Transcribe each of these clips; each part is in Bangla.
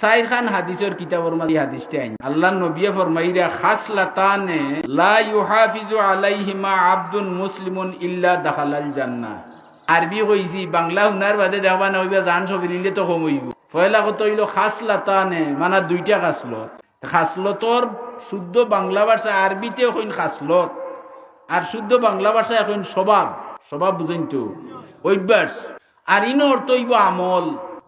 সাইর খান হাদিসের কিতাবের মাঝে হাদিসটা আইন। আল্লাহ নবিয়ে ফরমাইরা খাস লাতানে লা ইউহাফিজু আলাইহিমা আব্দুন মুসলিমুন ইল্লা দাখালাল জান্নাহ। আরবি কইছি, বাংলা হুনার বাদে দেখবা না হইবা জান ছবি নিলে তো কম হইব। পয়লা কত হইল খাস লাতানে মানে দুইটা খাসলত। খাসলতর শুদ্ধ বাংলা ভাষা আরবিতে হইন খাসলত, আর শুদ্ধ বাংলা ভাষা এখন স্বভাব। স্বভাব বুঝেন তো? অভ্যাস। আর ইনো অর্থ হইব আমল।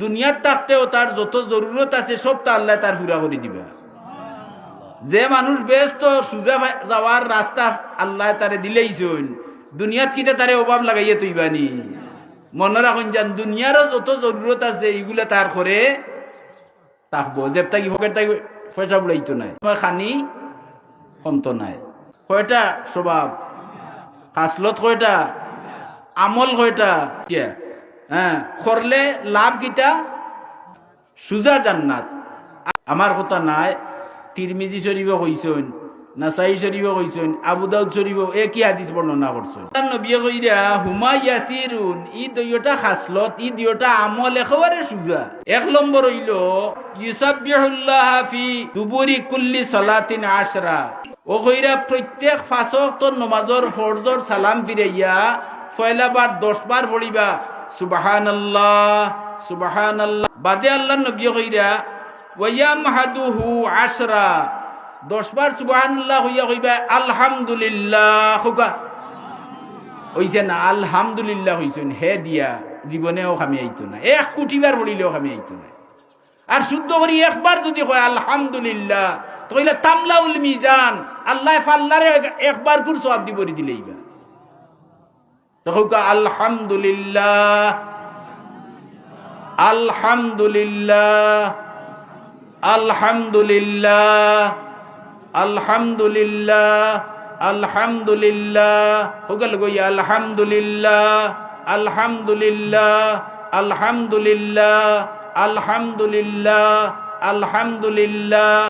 দুনিয়ার থাকতেও তার যত জরুরত আছে, সব তা আল্লাহ তার পুরা করে দিবা। যে মানুষ ব্যস্ত, সুজা যাওয়ার রাস্তা আল্লাহ তারে দিলেই দিলেইছন। দুনিয়াত কিটা তারে অভাব লাগাইয়ে তুইবানি মনে রাখুন যান দুনিয়ারও যত জরুরত আছে, এইগুলা তার করে তাকবো যে তাই ফকের তাই পয়সা বুড়াইতো নাই। খানি কন্ত নাই। কয়টা স্বভাব? কাসলত কয়টা? আমল কয়টা? কিয়া? হ্যাঁ করলে লাভ কিটা? সুজা জান্নাত। আমার কথা নাই, তিরমিজি শরীফ কইছেন, নাসাই শরীফ কইছেন, আবু দাউদ শরীফ একই হাদিস বর্ণনা করছেন। নবিয়ে কইরা, হুমা ইয়াসিরুন ই দুইটা খাসলত, ই দুইটা আমল একেবারে সুজা। এক নম্বর হইল ইউসাবিহুল্লাহ ফি দুবুরি কুল্লি সালাতিন আশরা ও কইরা প্রত্যেক ফাঁসক তোর নমাজর ফরজর সালাম ফিরাইয়া ফয়লা বার দশ বার পড়িবা আল্লাহ আল্লাহ বাদে আল্লাহ হইয়া কইবা, আলহামদুলিল্লাহ। হুকা। না হইছেন। হে দিয়া, জীবনেও খামি আইতো না। এক কোটিবার পড়িলেও খামি আইতো না। আর শুদ্ধ করি একবার যদি কয়, আলহামদুলিল্লাহ, তো তামলাউল মিজান। আল্লাহ ফাল্লারে একবার কুর সব দি বরি দিলেইবা তো হুকা আলহামদুলিল্লাহ। আলহামদুলিল্লাহ। আলহামদুলিল্লাহ। আলহামদুলিল্লাহ। আলহামদুলিল্লাহ। হোগল গই আলহামদুলিল্লাহ। আলহামদুলিল্লাহ। আলহামদুলিল্লাহ। আলহামদুলিল্লাহ। আলহামদুলিল্লাহ।